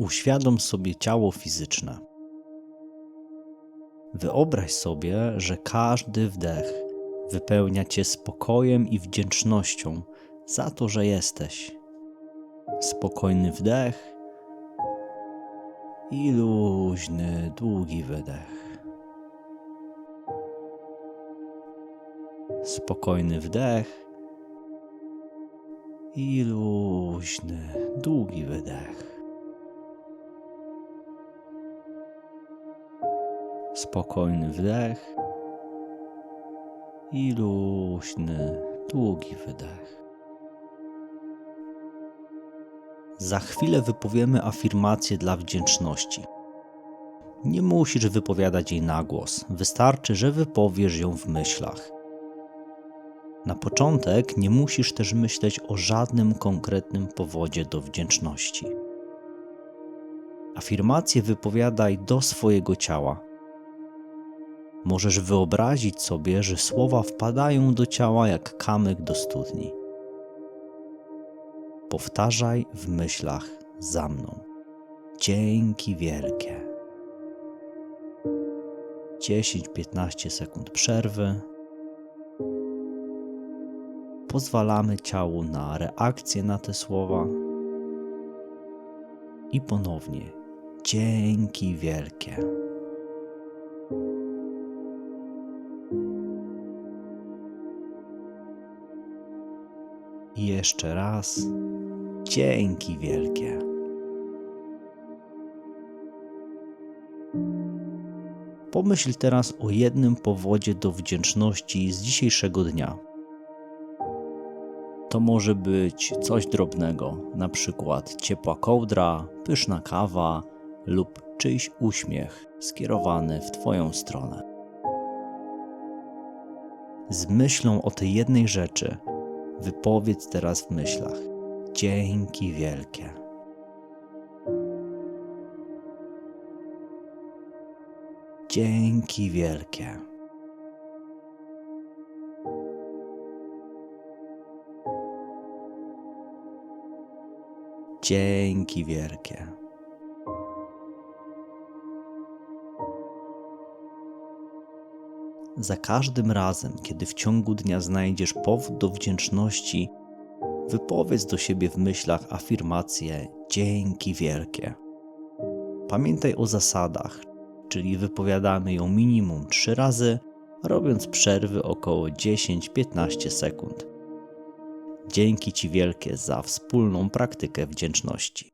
Uświadom sobie ciało fizyczne. Wyobraź sobie, że każdy wdech wypełnia cię spokojem i wdzięcznością za to, że jesteś. Spokojny wdech i luźny, długi wydech. Spokojny wdech i luźny, długi wydech. Spokojny wdech i luźny, długi wydech. Za chwilę wypowiemy afirmację dla wdzięczności. Nie musisz wypowiadać jej na głos, wystarczy, że wypowiesz ją w myślach. Na początek nie musisz też myśleć o żadnym konkretnym powodzie do wdzięczności. Afirmację wypowiadaj do swojego ciała. Możesz wyobrazić sobie, że słowa wpadają do ciała jak kamyk do studni. Powtarzaj w myślach za mną. Dzięki wielkie. 10-15 sekund przerwy. Pozwalamy ciału na reakcję na te słowa. I ponownie dzięki wielkie. I jeszcze raz dzięki wielkie. Pomyśl teraz o jednym powodzie do wdzięczności z dzisiejszego dnia. To może być coś drobnego, na przykład ciepła kołdra, pyszna kawa lub czyjś uśmiech skierowany w Twoją stronę. Z myślą o tej jednej rzeczy wypowiedz teraz w myślach: Dzięki wielkie. Dzięki wielkie. Dzięki wielkie. Za każdym razem, kiedy w ciągu dnia znajdziesz powód do wdzięczności, wypowiedz do siebie w myślach afirmację dzięki wielkie. Pamiętaj o zasadach, czyli wypowiadamy ją minimum 3 razy, robiąc przerwy około 10-15 sekund. Dzięki Ci wielkie za wspólną praktykę wdzięczności.